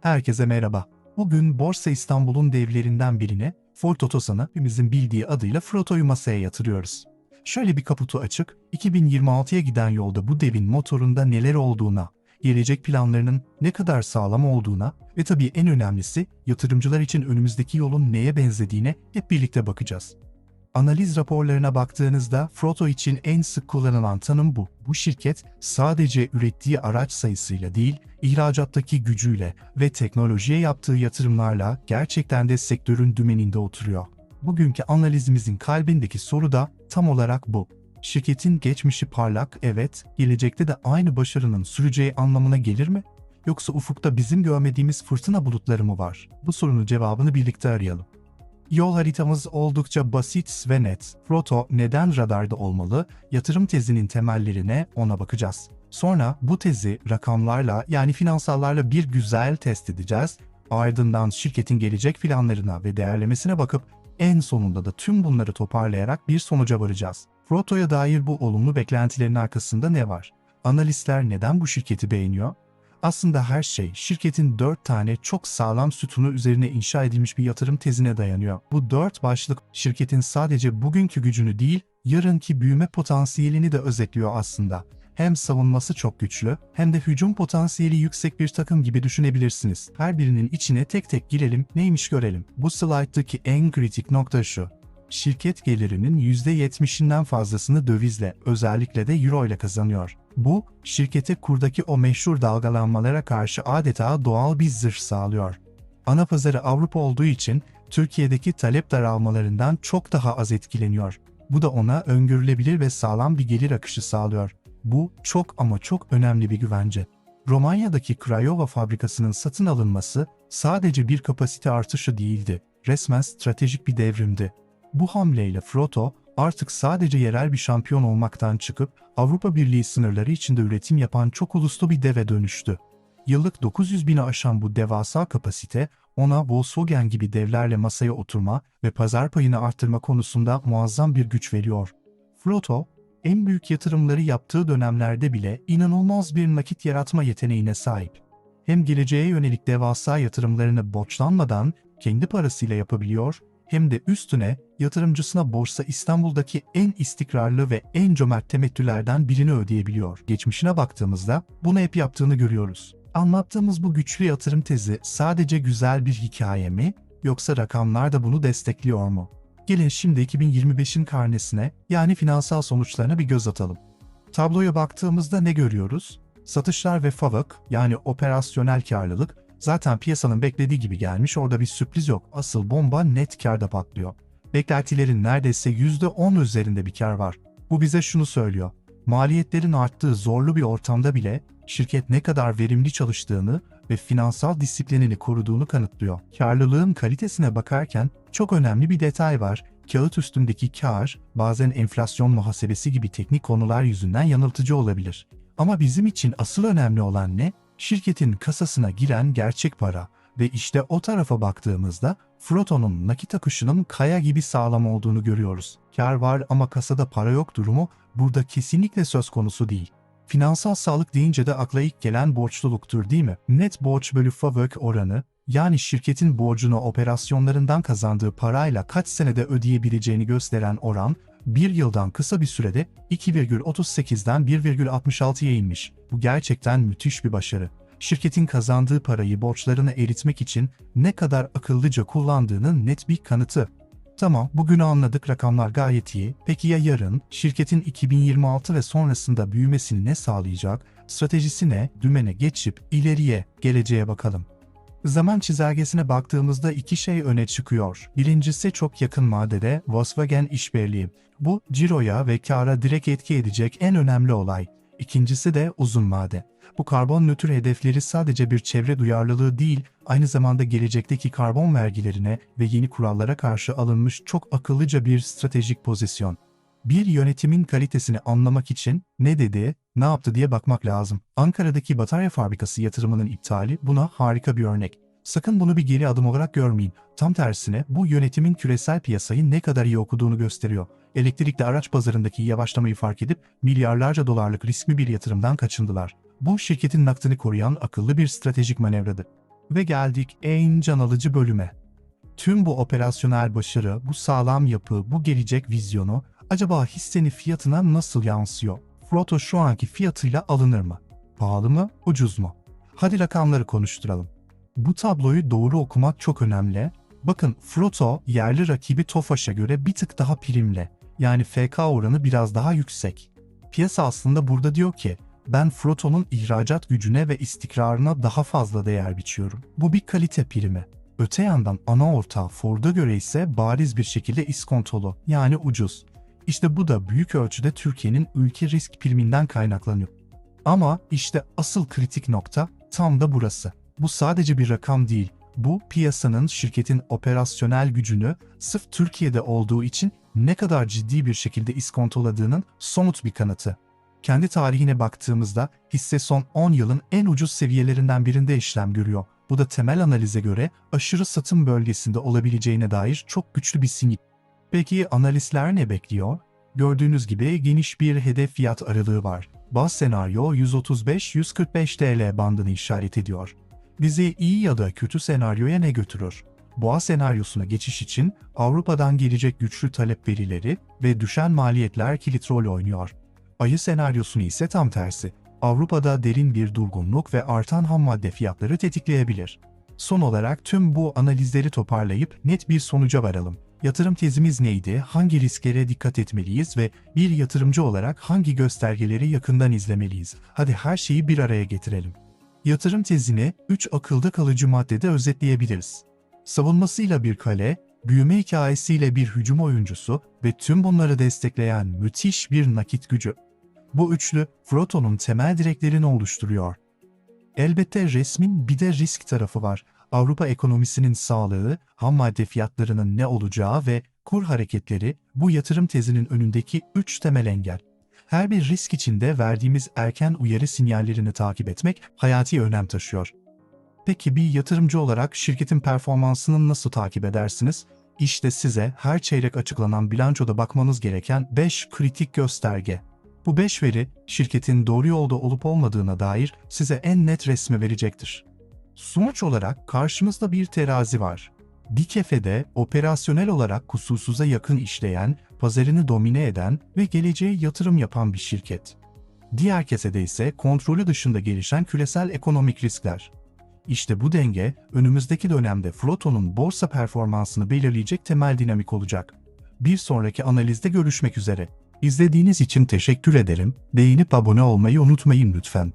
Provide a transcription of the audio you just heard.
Herkese merhaba. Bugün Borsa İstanbul'un devlerinden birine, Ford Otosan'ı hepimizin bildiği adıyla Froto'yu masaya yatırıyoruz. Şöyle bir kaputu açık, 2026'ya giden yolda bu devin motorunda neler olduğuna, gelecek planlarının ne kadar sağlam olduğuna ve tabii en önemlisi yatırımcılar için önümüzdeki yolun neye benzediğine hep birlikte bakacağız. Analiz raporlarına baktığınızda Froto için en sık kullanılan tanım bu. Bu şirket sadece ürettiği araç sayısıyla değil, ihracattaki gücüyle ve teknolojiye yaptığı yatırımlarla gerçekten de sektörün dümeninde oturuyor. Bugünkü analizimizin kalbindeki soru da tam olarak bu. Şirketin geçmişi parlak, evet, gelecekte de aynı başarının süreceği anlamına gelir mi? Yoksa ufukta bizim görmediğimiz fırtına bulutları mı var? Bu sorunun cevabını birlikte arayalım. Yol haritamız oldukça basit ve net. Proto neden radarda olmalı? Yatırım tezinin temellerine ona bakacağız. Sonra bu tezi rakamlarla yani finansallarla bir güzel test edeceğiz. Ardından şirketin gelecek planlarına ve değerlemesine bakıp en sonunda da tüm bunları toparlayarak bir sonuca varacağız. Proto'ya dair bu olumlu beklentilerin arkasında ne var? Analistler neden bu şirketi beğeniyor? Aslında her şey şirketin dört tane çok sağlam sütunu üzerine inşa edilmiş bir yatırım tezine dayanıyor. Bu dört başlık şirketin sadece bugünkü gücünü değil, yarınki büyüme potansiyelini de özetliyor aslında. Hem savunması çok güçlü hem de hücum potansiyeli yüksek bir takım gibi düşünebilirsiniz. Her birinin içine tek tek girelim, neymiş görelim. Bu slayttaki en kritik nokta şu. Şirket gelirinin %70'inden fazlasını dövizle, özellikle de euro ile kazanıyor. Bu, şirkete kurdaki o meşhur dalgalanmalara karşı adeta doğal bir zırh sağlıyor. Ana pazarı Avrupa olduğu için Türkiye'deki talep daralmalarından çok daha az etkileniyor. Bu da ona öngörülebilir ve sağlam bir gelir akışı sağlıyor. Bu çok ama çok önemli bir güvence. Romanya'daki Craiova fabrikasının satın alınması sadece bir kapasite artışı değildi. Resmen stratejik bir devrimdi. Bu hamleyle Froto artık sadece yerel bir şampiyon olmaktan çıkıp Avrupa Birliği sınırları içinde üretim yapan çok uluslu bir deve dönüştü. Yıllık 900 bini aşan bu devasa kapasite ona Volkswagen gibi devlerle masaya oturma ve pazar payını arttırma konusunda muazzam bir güç veriyor. Froto, en büyük yatırımları yaptığı dönemlerde bile inanılmaz bir nakit yaratma yeteneğine sahip. Hem geleceğe yönelik devasa yatırımlarını borçlanmadan kendi parasıyla yapabiliyor hem de üstüne yatırımcısına Borsa İstanbul'daki en istikrarlı ve en cömert temettülerden birini ödeyebiliyor. Geçmişine baktığımızda bunu hep yaptığını görüyoruz. Anlattığımız bu güçlü yatırım tezi sadece güzel bir hikaye mi yoksa rakamlar da bunu destekliyor mu? Gelin şimdi 2025'in karnesine yani finansal sonuçlarına bir göz atalım. Tabloya baktığımızda ne görüyoruz? Satışlar ve FAVÖK yani operasyonel karlılık Zaten piyasanın beklediği gibi gelmiş orada bir sürpriz yok. Asıl bomba net karda patlıyor. Beklentilerin neredeyse %10 üzerinde bir kar var. Bu bize şunu söylüyor. Maliyetlerin arttığı zorlu bir ortamda bile şirket ne kadar verimli çalıştığını ve finansal disiplinini koruduğunu kanıtlıyor. Karlılığın kalitesine bakarken çok önemli bir detay var. Kağıt üstündeki kar bazen enflasyon muhasebesi gibi teknik konular yüzünden yanıltıcı olabilir. Ama bizim için asıl önemli olan ne? Şirketin kasasına giren gerçek para ve işte o tarafa baktığımızda Froto'nun nakit akışının kaya gibi sağlam olduğunu görüyoruz. Kar var ama kasada para yok durumu burada kesinlikle söz konusu değil. Finansal sağlık deyince de akla ilk gelen borçluluktur değil mi? Net borç bölü FAVÖK oranı, yani şirketin borcunu operasyonlarından kazandığı parayla kaç senede ödeyebileceğini gösteren oran, bir yıldan kısa bir sürede 2,38'den 1,66'ya inmiş. Bu gerçekten müthiş bir başarı. Şirketin kazandığı parayı borçlarına eritmek için ne kadar akıllıca kullandığının net bir kanıtı. Tamam, bugünü anladık rakamlar gayet iyi. Peki ya yarın? Şirketin 2026 ve sonrasında büyümesini ne sağlayacak? Stratejisi ne? Dümene geçip ileriye, geleceğe bakalım. Zaman çizelgesine baktığımızda iki şey öne çıkıyor. Birincisi çok yakın vadede Volkswagen işbirliği. Bu ciroya ve kara direkt etki edecek en önemli olay. İkincisi de uzun vade. Bu karbon nötr hedefleri sadece bir çevre duyarlılığı değil, aynı zamanda gelecekteki karbon vergilerine ve yeni kurallara karşı alınmış çok akıllıca bir stratejik pozisyon. Bir yönetimin kalitesini anlamak için ne dedi, ne yaptı diye bakmak lazım. Ankara'daki batarya fabrikası yatırımının iptali buna harika bir örnek. Sakın bunu bir geri adım olarak görmeyin. Tam tersine bu yönetimin küresel piyasayı ne kadar iyi okuduğunu gösteriyor. Elektrikli araç pazarındaki yavaşlamayı fark edip milyarlarca dolarlık riskli bir yatırımdan kaçındılar. Bu şirketin nakdini koruyan akıllı bir stratejik manevradı. Ve geldik en can alıcı bölüme. Tüm bu operasyonel başarı, bu sağlam yapı, bu gelecek vizyonu acaba hissenin fiyatına nasıl yansıyor? Froto şu anki fiyatıyla alınır mı? Pahalı mı, ucuz mu? Hadi rakamları konuşturalım. Bu tabloyu doğru okumak çok önemli. Bakın Froto yerli rakibi Tofaş'a göre bir tık daha primli. Yani FK oranı biraz daha yüksek. Piyasa aslında burada diyor ki ben Froto'nun ihracat gücüne ve istikrarına daha fazla değer biçiyorum. Bu bir kalite primi. Öte yandan ana ortağı Ford'a göre ise bariz bir şekilde iskontolu yani ucuz. İşte bu da büyük ölçüde Türkiye'nin ülke risk priminden kaynaklanıyor. Ama işte asıl kritik nokta tam da burası. Bu sadece bir rakam değil. Bu piyasanın şirketin operasyonel gücünü sırf Türkiye'de olduğu için ne kadar ciddi bir şekilde iskontoladığının somut bir kanıtı. Kendi tarihine baktığımızda hisse son 10 yılın en ucuz seviyelerinden birinde işlem görüyor. Bu da temel analize göre aşırı satım bölgesinde olabileceğine dair çok güçlü bir sinyal. Peki analistler ne bekliyor? Gördüğünüz gibi geniş bir hedef fiyat aralığı var. Baz senaryo 135-145 TL bandını işaret ediyor. Bizi iyi ya da kötü senaryoya ne götürür? Boğa senaryosuna geçiş için Avrupa'dan gelecek güçlü talep verileri ve düşen maliyetler kilit rol oynuyor. Ayı senaryosunu ise tam tersi. Avrupa'da derin bir durgunluk ve artan ham madde fiyatları tetikleyebilir. Son olarak tüm bu analizleri toparlayıp net bir sonuca varalım. Yatırım tezimiz neydi, hangi risklere dikkat etmeliyiz ve bir yatırımcı olarak hangi göstergeleri yakından izlemeliyiz? Hadi her şeyi bir araya getirelim. Yatırım tezini 3 akılda kalıcı maddede özetleyebiliriz. Savunmasıyla bir kale, büyüme hikayesiyle bir hücum oyuncusu ve tüm bunları destekleyen müthiş bir nakit gücü. Bu üçlü Froto'nun temel direklerini oluşturuyor. Elbette resmin bir de risk tarafı var. Avrupa ekonomisinin sağlığı, ham madde fiyatlarının ne olacağı ve kur hareketleri bu yatırım tezinin önündeki üç temel engel. Her bir risk içinde verdiğimiz erken uyarı sinyallerini takip etmek hayati önem taşıyor. Peki bir yatırımcı olarak şirketin performansını nasıl takip edersiniz? İşte size her çeyrek açıklanan bilançoda bakmanız gereken 5 kritik gösterge. Bu 5 veri şirketin doğru yolda olup olmadığına dair size en net resmi verecektir. Sonuç olarak karşımızda bir terazi var. Bir kefede operasyonel olarak kusursuza yakın işleyen, pazarını domine eden ve geleceğe yatırım yapan bir şirket. Diğer kesede ise kontrolü dışında gelişen küresel ekonomik riskler. İşte bu denge önümüzdeki dönemde Floto'nun borsa performansını belirleyecek temel dinamik olacak. Bir sonraki analizde görüşmek üzere. İzlediğiniz için teşekkür ederim. Beğenip abone olmayı unutmayın lütfen.